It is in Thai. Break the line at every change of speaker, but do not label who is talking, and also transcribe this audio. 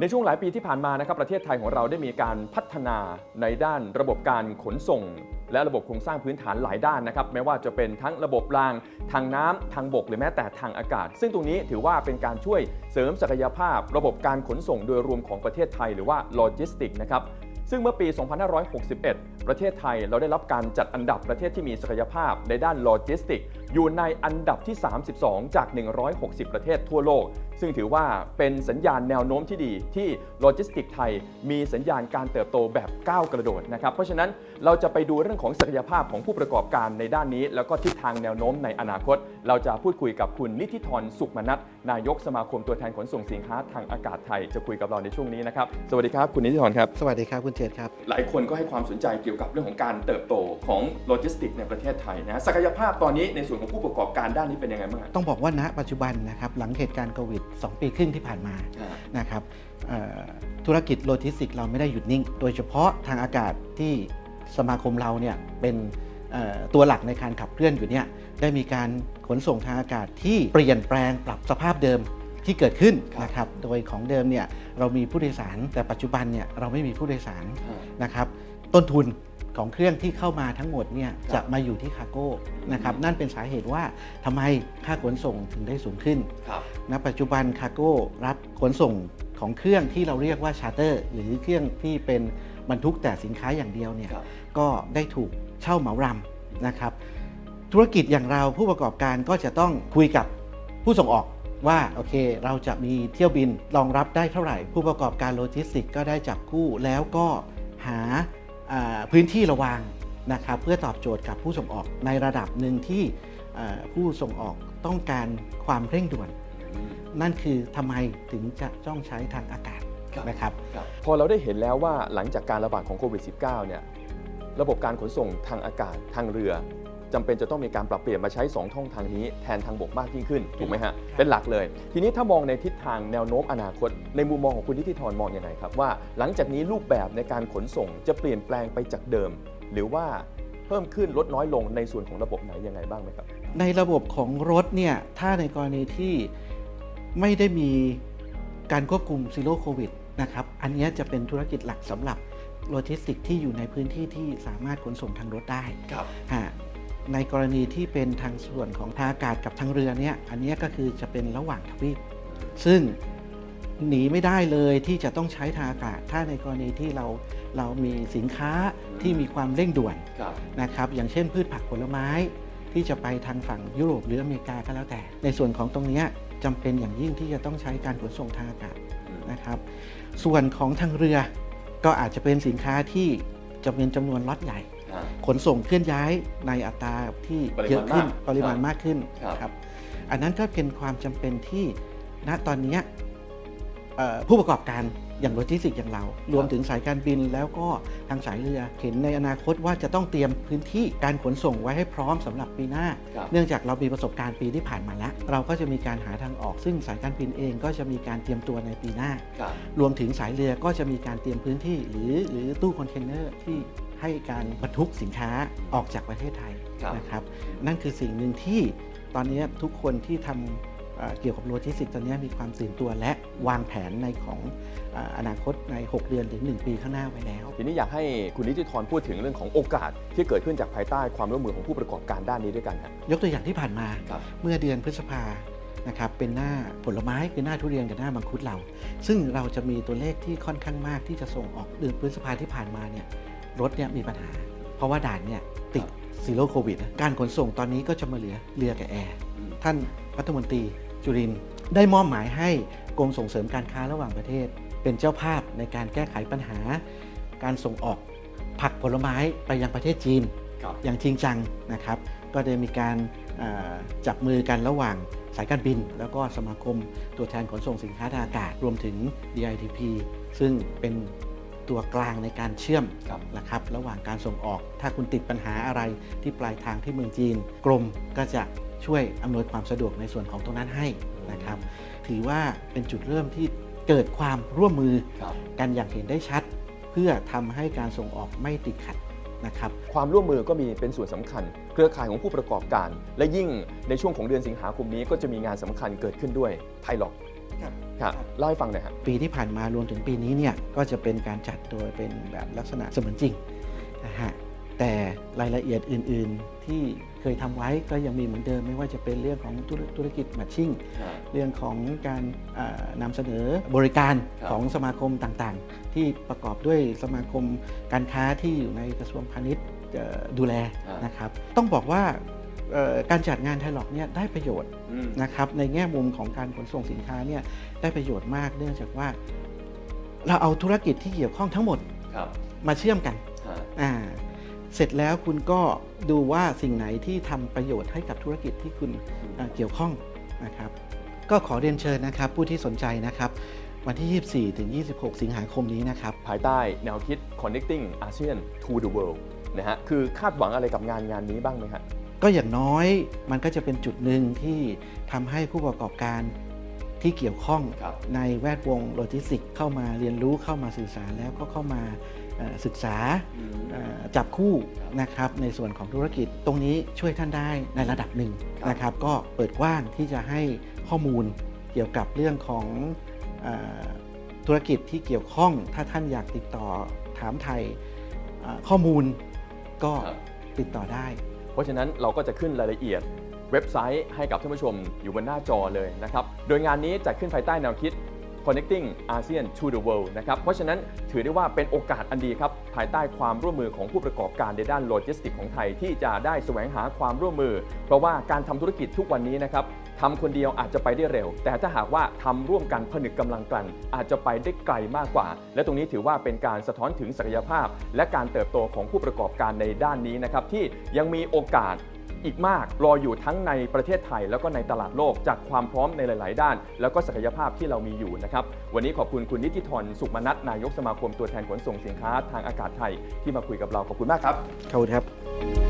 ในช่วงหลายปีที่ผ่านมานะครับประเทศไทยของเราได้มีการพัฒนาในด้านระบบการขนส่ง และระบบโครงสร้างพื้นฐานหลายด้านนะครับไม่ว่าจะเป็นทั้งระบบราง ทางน้ำทางบกหรือแม้แต่ทางอากาศ ซึ่งตรงนี้ถือว่าเป็นการช่วยเสริมศักยภาพ ระบบการขนส่งโดยรวมของประเทศไทยหรือว่าโลจิสติกนะครับซึ่งเมื่อปี 2561 ประเทศไทยเราได้รับการจัดอันดับประเทศที่มีศักยภาพในด้านโลจิสติกอยู่ในอันดับที่ 32 จาก 160 ประเทศทั่วโลก ซึ่งถือว่าเป็นสัญญาณแนวโน้มที่ดีที่โลจิสติกไทย มีสัญญาณการเติบโตแบบก้าวกระโดดนะครับ เพราะฉะนั้นเราจะไปดูเรื่องของศักยภาพของผู้ประกอบการในด้านนี้ แล้วก็ทิศทางแนวโน้มในอนาคต เราจะพูดคุยกับคุณนิธิธรสุขมนัทนายกสมาคมตัวแทนขนส่งสินค้าทางอากาศไทยจะคุยกับเราในช่วงนี้นะครับสวัสดีครับคุณนิธิธรครับ
สวัสดีครับคุณเจตครับ
หลายคนก็ให้ความสนใจเกี่ยวกับเรื่องของการเติบโตของโลจิสติกในประเทศไทยนะศักยภาพตอนนี้ในส่วนของผู้ประกอบการด้านนี้เป็นยังไงบ้างครับ
ต้องบอกว่าณปัจจุบันนะครับหลังเหตุการณ์โควิด 2 ปีครึ่งที่ผ่านมา
อ่า
นะครับเอ่อธุรกิจโลจิสติกเราไม่ได้หยุดนิ่ง โดยเฉพาะทางอากาศที่สมาคมเราเนี่ยเป็นเอ่อตัวหลักในการขับเคลื่อนอยู่เนี่ยได้มีการขนส่งทางอากาศที่เปลี่ยนแปลงปรับสภาพเดิมที่เกิดขึ้นนะครับโดยของเดิมเนี่ยเรามีผู้โดยสารแต่ปัจจุบันเนี่ยเราไม่มีผู้โดยสาร
อ่า
นะครับต้นทุน ของเครื่องที่เข้ามาทั้งหมดเนี่ย
ครับ
จะมาอยู่ที่คาร์โก้นะครับ
อืม
นั่นเป็นสาเหตุว่าทำไมค่าขนส่งถึงได้สูงขึ้น
ครับ
ณปัจจุบันคาร์โก้รับขนส่งของเครื่องที่เราเรียกว่าชาร์เตอร์ หรือเครื่องที่เป็นบรรทุกแต่สินค้าอย่างเดียวเนี่ย
ครับ
ก็ได้ถูกเช่าเหมารำนะครับ ธุรกิจอย่างเราผู้ประกอบการก็จะต้องคุยกับผู้ส่งออกว่าโอเคเราจะมีเที่ยวบินรองรับได้เท่าไหร่ ผู้ประกอบการโลจิสติกก็ได้จับคู่แล้วก็หาอ่า พื้นที่ระวางนะครับเพื่อตอบโจทย์กับผู้ส่งออกในระดับหนึ่งที่อ่าผู้ส่งออกต้องการความเร่งด่วน นั่นคือทำไมถึงจะต้องใช้ทางอากาศ
ครับ
นะครับ
ครับ พอเราได้เห็นแล้วว่าหลังจากการระบาดของโควิด -19 เนี่ยระบบการขนส่งทางอากาศทางเรือ จำเป็นจะต้องมีการปรับเปลี่ยนมาใช้ 2 ช่องทางนี้แทนทางบกมากยิ่งขึ้นถูกไหมฮะเป็นหลักเลย ทีนี้ถ้ามองในทิศทางแนวโน้มอนาคต ในมุมมองของคุณนิติธรมองยังไงครับว่า หลังจากนี้รูปแบบในการขนส่งจะเปลี่ยนแปลงไปจากเดิม หรือว่าเพิ่มขึ้นลดน้อยลงในส่วนของระบบไหนยังไงบ้างไหมครับ
ในระบบของรถเนี่ยถ้าในกรณีที่ไม่ได้มีการควบคุมซีโร่โควิดนะครับอันเนี้ยจะเป็นธุรกิจหลักสำหรับโลจิสติกที่อยู่ในพื้นที่ที่สามารถขนส่งทางรถได้
ครับ
ฮะ ในกรณีที่เป็นทางส่วนของทางอากาศกับทางเรือเนี่ยอันเนี้ยก็คือจะเป็นระหว่างทวีปซึ่งหนีไม่ได้เลยที่จะต้องใช้ทางอากาศ ถ้าในกรณีที่เราเรามีสินค้าที่มีความเร่งด่วน
ครับ
นะครับอย่างเช่นพืชผักผลไม้ที่จะไปทางฝั่งยุโรปหรืออเมริกาก็แล้วแต่ ในส่วนของตรงเนี้ยจำเป็นอย่างยิ่งที่จะต้องใช้การขนส่งทางอากาศนะครับ ส่วนของทางเรือก็อาจจะเป็นสินค้าที่จะเป็นจำนวนล็อตใหญ่
อ่า
ขนส่งเคลื่อนย้ายในอัตราที่
ปริมาณ
เยอะขึ้น
มาก
ปริมาณ
ครับ
มากขึ้น
ครับ
ครับอันนั้นก็เป็นความจำเป็นที่ณตอนเนี้ยเอ่อผู้ประกอบการอย่างโลจิสติกส์อย่างเรา รวมถึงสายการบินแล้วก็ทางสายเรือเห็นในอนาคตว่าจะต้องเตรียมพื้นที่การขนส่งไว้ให้พร้อมสำหรับปีหน้า
ครับ
เนื่องจากเรามีประสบการณ์ปีที่ผ่านมาแล้ว เราก็จะมีการหาทางออก ซึ่งสายการบินเองก็จะมีการเตรียมตัวในปีหน้า
ครับ
รวมถึงสายเรือก็จะมีการเตรียมพื้นที่ หรือหรือตู้คอนเทนเนอร์ที่ ให้การบรรทุกสินค้าออกจากประเทศไทย
ครับ
นะครับ นั่นคือสิ่งหนึ่งที่ตอนนี้ทุกคนที่ทำเอ่อเกี่ยวกับโลจิสติกส์ตอนนี้มีความตื่นตัวและวางแผนในของเอ่ออนาคตใน 6 เดือนถึง 1 ปีข้างหน้าไว้แล้ว
ทีนี้อยากให้คุณนิติธรพูดถึงเรื่องของโอกาสที่เกิดขึ้นจากภายใต้ความร่วมมือของผู้ประกอบการด้านนี้ด้วยกันครับ
ยกตัวอย่างที่ผ่านมา
ครับ
เมื่อเดือนพฤษภานะครับเป็นหน้าผลไม้คือหน้าทุเรียนกับหน้ามังคุดเรา ซึ่งเราจะมีตัวเลขที่ค่อนข้างมากที่จะส่งออกเดือนพฤษภาที่ผ่านมาเนี่ย รถเนี่ยมีปัญหา เพราะว่าด่านเนี่ยติดซีโร่โควิดการขนส่งตอนนี้ก็จะมาเหลือเรือกับแอร์ท่านรัฐมนตรีจุรินทร์ได้มอบหมายให้กรมส่งเสริมการค้าระหว่างประเทศ เป็นเจ้าภาพในการแก้ไขปัญหา การส่งออกผักผลไม้ไปยังประเทศจีน
ครับ
อย่างจริงจังนะครับ ก็ได้มีการเอ่อจับมือกันระหว่างสายการบิน แล้วก็สมาคมตัวแทนขนส่งสินค้าทางอากาศรวมถึง DITP ซึ่งเป็น ตัวกลางในการเชื่อม
ครับ
นะครับระหว่างการส่งออก ถ้าคุณติดปัญหาอะไรที่ปลายทางที่เมืองจีน กรมก็จะช่วยอำนวยความสะดวกในส่วนของตรงนั้นให้นะครับถือว่าเป็นจุดเริ่มที่เกิดความร่วมมือ
ครับ
กันอย่างเห็นได้ชัด เพื่อทำให้การส่งออกไม่ติดขัด นะครับ
ความร่วมมือก็มีเป็นส่วนสำคัญ เครือข่ายของผู้ประกอบการ และยิ่งในช่วงของเดือนสิงหาคมนี้ก็จะมีงานสำคัญเกิดขึ้นด้วยไทยล็อก
ครับ
ครับเล่าให้ฟังหน่อยฮะ
ปีที่ผ่านมารวมถึงปีนี้เนี่ยก็จะเป็นการจัดโดยเป็นแบบลักษณะเสมือนจริงนะฮะแต่ รายละเอียดอื่น ๆ ที่เคยทำไว้ก็ยังมีเหมือนเดิม ไม่ว่าจะเป็นเรื่องของธุรธุรกิจแมทชิ่งเรื่องของการเอ่อนำเสนอบริการ
ครับ
ของสมาคมต่างๆ ที่ประกอบด้วยสมาคมการค้าที่อยู่ในกระทรวงพาณิชย์เอ่อดูแล
อ่าน
นะครับ ต้องบอกว่าเอ่อการจัดงานไทยล็อกเนี่ยได้ประโยชน์
อืม
นะครับในแง่มุมของการขนส่งสินค้าเนี่ยได้ประโยชน์มากเนื่องจากว่า เราเอาธุรกิจที่เกี่ยวข้องทั้งหมด
ครับ
มาเชื่อมกัน
ฮะ
อ่า เสร็จแล้วคุณก็ดูว่าสิ่งไหนที่ทำประโยชน์ให้กับธุรกิจที่คุณเอ่อเกี่ยวข้องนะครับ ก็ขอเรียนเชิญนะครับ ผู้ที่สนใจนะครับ วันที่ 24 ถึง 26 สิงหาคมนี้นะครับ
ภายใต้แนวคิด connecting ASEAN to the world นะฮะคือคาดหวังอะไรกับงานงานนี้บ้างไหมฮะ
ก็อย่างน้อยมันก็จะเป็นจุดหนึ่งที่ทำให้ผู้ประกอบการที่เกี่ยวข้อง
ครับ
ในแวดวงโลจิสติกส์เข้ามาเรียนรู้เข้ามาสื่อสารแล้วก็เข้ามาเอ่อ ศึกษาเอ่อจับคู่
ครับ
นะครับในส่วนของธุรกิจตรงนี้ช่วยท่านได้ในระดับหนึ่ง
ครับ
นะครับ ก็เปิดกว้างที่จะให้ข้อมูลเกี่ยวกับเรื่องของเออธุรกิจที่เกี่ยวข้อง ถ้าท่านอยากติดต่อถามไทยเอ่อข้อมูลก็
ครับ
ติดต่อได้
เพราะฉะนั้นเราก็จะขึ้นรายละเอียดเว็บไซต์ให้กับท่านผู้ชมอยู่บนหน้าจอเลยนะครับ โดยงานนี้จัดขึ้นภายใต้แนวคิด connecting ASEAN to the world นะครับเพราะฉะนั้นถือได้ว่าเป็นโอกาสอันดีครับ ภายใต้ความร่วมมือของผู้ประกอบการในด้านโลจิสติกของไทยที่จะได้แสวงหาความร่วมมือ เพราะว่าการทำธุรกิจทุกวันนี้นะครับทำคนเดียวอาจจะไปได้เร็ว แต่ถ้าหากว่าทำร่วมกันผนึกกำลังกัน อาจจะไปได้ไกลมากกว่า และตรงนี้ถือว่าเป็นการสะท้อนถึงศักยภาพ และการเติบโตของผู้ประกอบการในด้านนี้นะครับที่ยังมีโอกาส อีกมากรออยู่ทั้งในประเทศไทย แล้วก็ในตลาดโลกจากความพร้อมในหลาย ๆ ด้าน แล้วก็ศักยภาพที่เรามีอยู่นะครับวันนี้ขอบคุณคุณนิติธรสุขมนัทนายกสมาคมตัวแทนขนส่งสินค้าทางอากาศไทยที่มาคุยกับเราขอบคุณมากครับ
ขอบคุณครับ